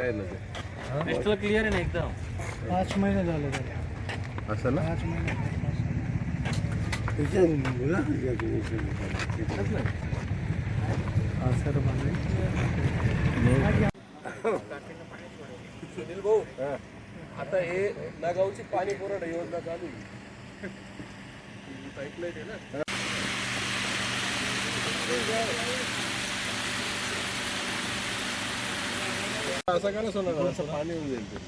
आहे ना ते. क्रिस्टल क्लिअर आहे ना एकदम? पाच महिने झाले त्याला. असं ना? पाच महिने. हा सर बांधले सुनील भाऊ आता हे. नागावची पाणी पुरवठा योजना चालू पाईपलाईन आहे ना असं का पाणी होऊन जाईल ते.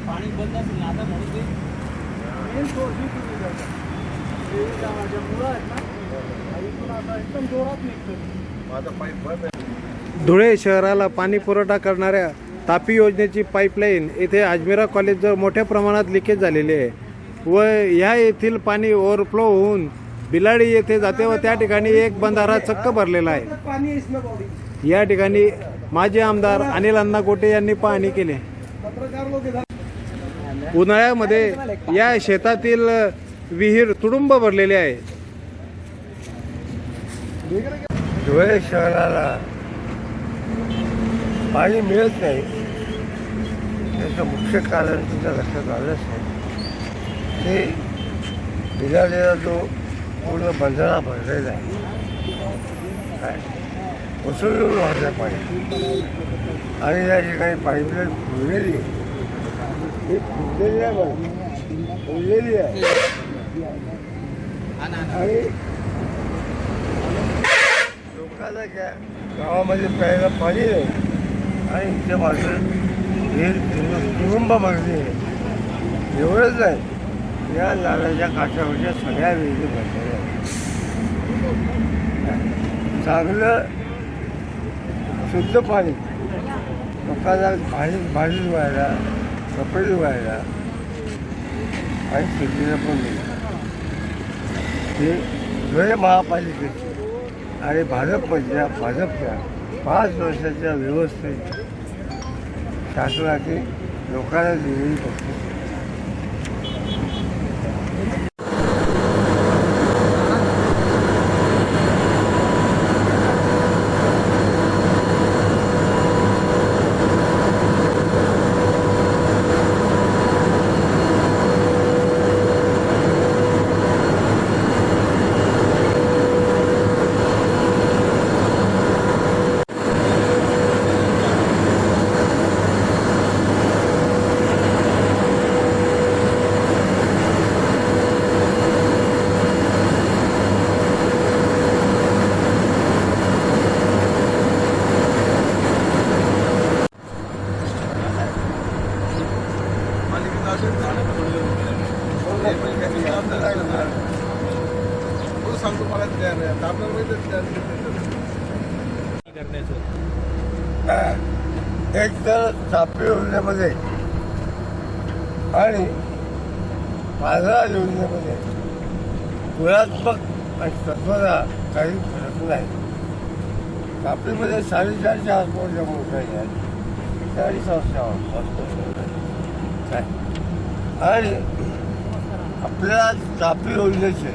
पण बंद असेल ना आता म्हणून ते? मेन सोर्स जातं. हे ज्या ज्या मुळं आहेत ना? हा इथून आता एकदम जोरात निघतं. मग आता पाईप बंद आहे. धुळे शहराला पाणी पुरवठा करणाऱ्या तापी योजनेची पाईपलाईन येथे अजमेरा कॉलेजजवळ मोठ्या प्रमाणात लिकेज झालेली आहे. व ह्या येथील पाणी ओव्हरफ्लो होऊन बिलाडी येथे जाते व त्या ठिकाणी एक बंधारा चक्क भरलेला आहे. या ठिकाणी माजी आमदार अनिल अण्णा गोटे यांनी पाहणी केली. उन्हाळ्यामध्ये या शेतातील विहीर तुडुंब भरलेले आहे. धुळे शहराला पाणी मिळत नाही. त्याचं मुख्य कारण तुमच्या लक्षात आलंच नाही. ते बिघडलेला तो पूर्ण बंधारा भरलेला आहे. काय? उसळून वाहतं पाणी आणि या ठिकाणी पाईपलाईन फुललेली आहे. ही फुललेली आहे बघा. फुललेली आहे. आणि लोकांना काय गावामध्ये प्यायला पाणी नाही आणि इथे मात्र हे तुरुंब भरली आहे. एवढंच नाही. या नाल्याच्या काठावरच्या सगळ्या वेळी भरलेल्या आहेत. चांगलं शुद्ध पाणी. लोकांना भाजी भाजी धुवायला कपडे धुवायला आणि शेतीला पण मिळतं हे धुळे महापालिकेचे आणि भाजपमधल्या भाजपच्या पाच वर्षाच्या व्यवस्थेत शासनाची लोकांना दिलेली बक्षीस आहे. एक तर सापी योजनेमध्ये आणि माझा योजनेमध्ये गुणात्मक आणि तत्वता काही फरक नाही. तापीमध्ये साडेचारशे हॉस्पिटलच्या मोठ्या आहेत चाळीस हॉस्पिटल काय? आणि आपल्या तापी योजनेचे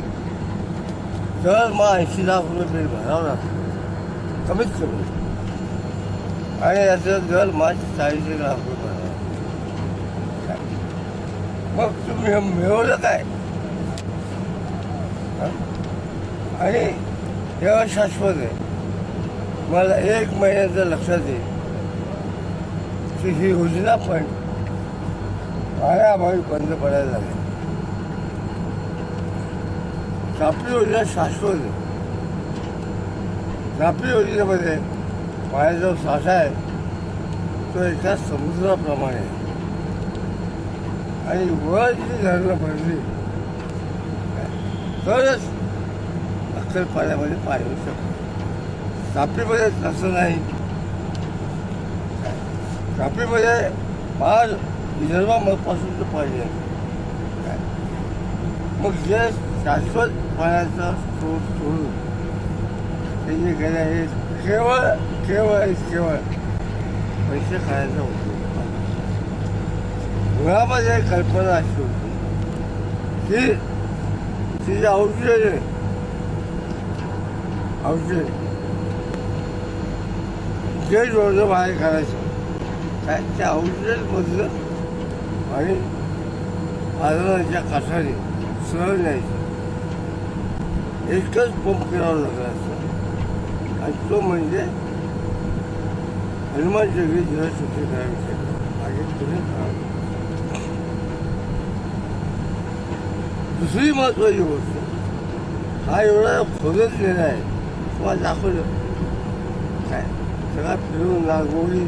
दर मग ऐंशी लाख रुपये बिल भरावं लागतं कमीत कमी. आणि याचं दर मार्च चाळीस एक लाख रुपये मग तुम्ही हे मिळवलं काय? आणि हे शाश्वत आहे. मला एक महिन्याचं लक्षात येईल. की ही योजना पण पायाभावी बंद पडायला लागेल. आपली योजना शाश्वत आहे. तापी योजनेमध्ये माझा जो साठा आहे तो एका समुद्राप्रमाणे आहे. आणि वर जी धरणं भरली तरच अक्कल पाण्यामध्ये पाणी येऊ शकतो तापीमध्ये तसं नाही तापीमध्ये फार विदर्भापासून पाणी पाहिजे काय? मग जे शाश्वत पाण्याचा स्रोत सोडून ते जे गेले आहे केवळ केवळ आणि केवळ पैसे खायचा उद्योग मुळामध्ये कल्पना अशी होती ती तिचे औषध आहे औषध जे रोज बाहेर काढायचं काय त्या औषधमधलं आणि आजाराच्या काठाने सरळ न्यायचं असतो आणि तो म्हणजे हनुमान जगली जिल्हा सुट्टी करायची तुम्ही दुसरी महत्वाची गोष्ट हा एवढा खोदत गेला आहे तुम्हाला दाखवलं काय? सगळा फिरून लागवडी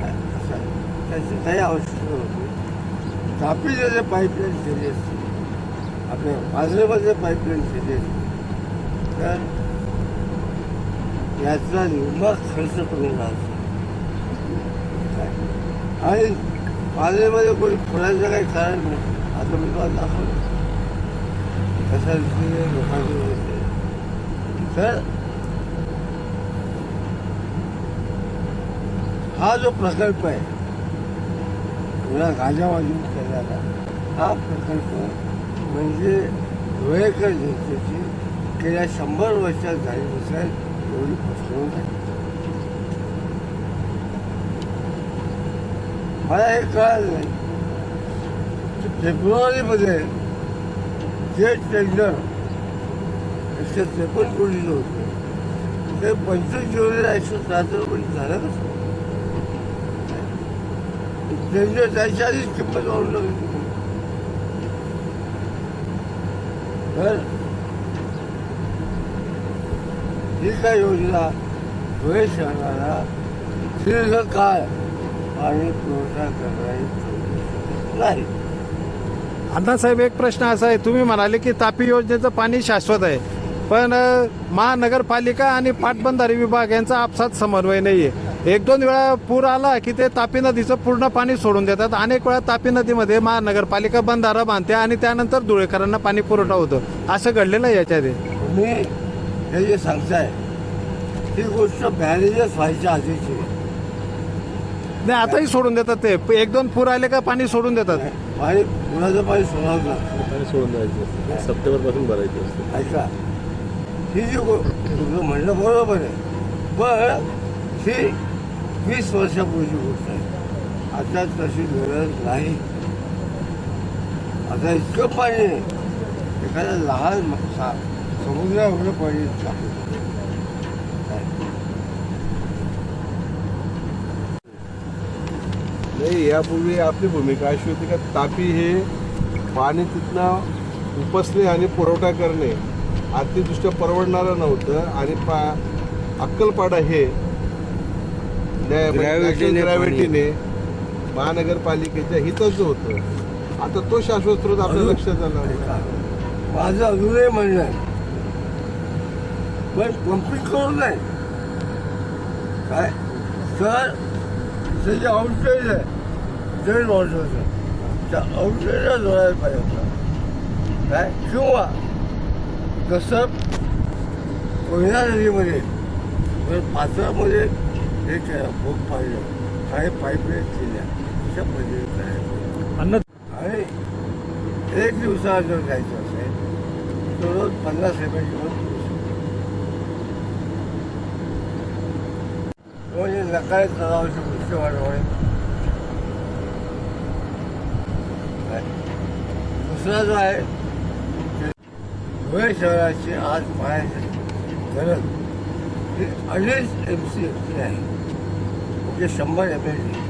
काय? असं त्याची काही आवश्यकता होती तापी जर पाईपलाईन केली असते आपल्या वाजरेमध्ये पाईपलाईन केली असते तर याचा निम्मा खर्च कमी आणि पाण्यामध्ये कोणी फुलांचं काही कारण नाही. आता मी तुम्हाला दाखवलं कशा रीतीने तर हा जो प्रकल्प आहे पुन्हा गाजावाजून केलेला हा प्रकल्प म्हणजे धुळेकर जनतेची गेल्या शंभर वर्षात झाली असेल मला हे कळालं नाही की फेब्रुवारीमध्ये जे टेंडर एकशे त्रेपन्न कोटीचं होतं ते पंचवीस जुलैला एकशे त्र्याहत्तर कोटी झालं कसं टेंडर त्याच्या आधीच किंमत वाढून लागली तर ही काय योजना धुळे शहराला दीर्घकाळ पाणी पुरवठा करणारी नाही. अण्णासाहेब एक प्रश्न असा आहे. तुम्ही म्हणाले की तापी योजनेचं पाणी शाश्वत आहे. पण महानगरपालिका आणि पाटबंधारे विभाग यांचा आपसात समन्वय नाहीये. एक दोन वेळा पूर आला की ते तापी नदीचं पूर्ण पाणी सोडून देतात. अनेक वेळा तापी नदीमध्ये महानगरपालिका बंधारा बांधते आणि त्यानंतर धुळेकरांना पाणी पुरवठा होतो. असं घडलेलं आहे याच्या आधी? तुम्ही हे जे सांगताय ही गोष्ट बॅरेजेस व्हायच्या आधीची. आहे. नाही आताही सोडून देतात ते. एक दोन पूर आले का पाणी सोडून देतात? पाणी पुराचं पाणी सोडावं लागतं पाणी सोडून द्यायचं. सप्टेंबरपासून भरायचं असतं. ऐका ही जी गो तुझं म्हणणं बरोबर आहे. पण ही वीस वर्षापूर्वीची गोष्ट आहे. आता तशी गरज नाही. आता इतकं पाणी आहे. एखाद्या लहान सा- नाही यापूर्वी आपली भूमिका अशी होती का तापी हे। पाणी तिथनं उपसणे आणि पुरवठा करणे आर्थिकदृष्ट्या परवडणारं नव्हतं आणि पा अक्कलपाडा हे। ग्रॅव्हिटीने महानगरपालिकेच्या हिताचं होतं आता तो शाश्वत स्रोत आपल्या लक्षात आला. माझं अजूनही म्हणणं आहे पण पंपिंग करू नये काय तर ते जे आउटसाईड आहे ड्रेन वॉटरचं त्या आउटसाईडला जोडायला पाहिजे काय किंवा जसं कोयना नदीमध्ये पात्रामध्ये हे केलं भोग पाहिलं काही पाईपलाईन केल्या अशा करायला पाहिजे. अन्न आणि एक दिवसाला जर जायचं असेल तर रोज पन्नास रुपये घेऊन म्हणजे नकाळी तलावाची गोष्ट वाढवणे दुसरा जो आहे ते धुळे शहराची आज पाण्याची गरज ही अडीच एम सी एफ सी आहे म्हणजे शंभर एम एल डी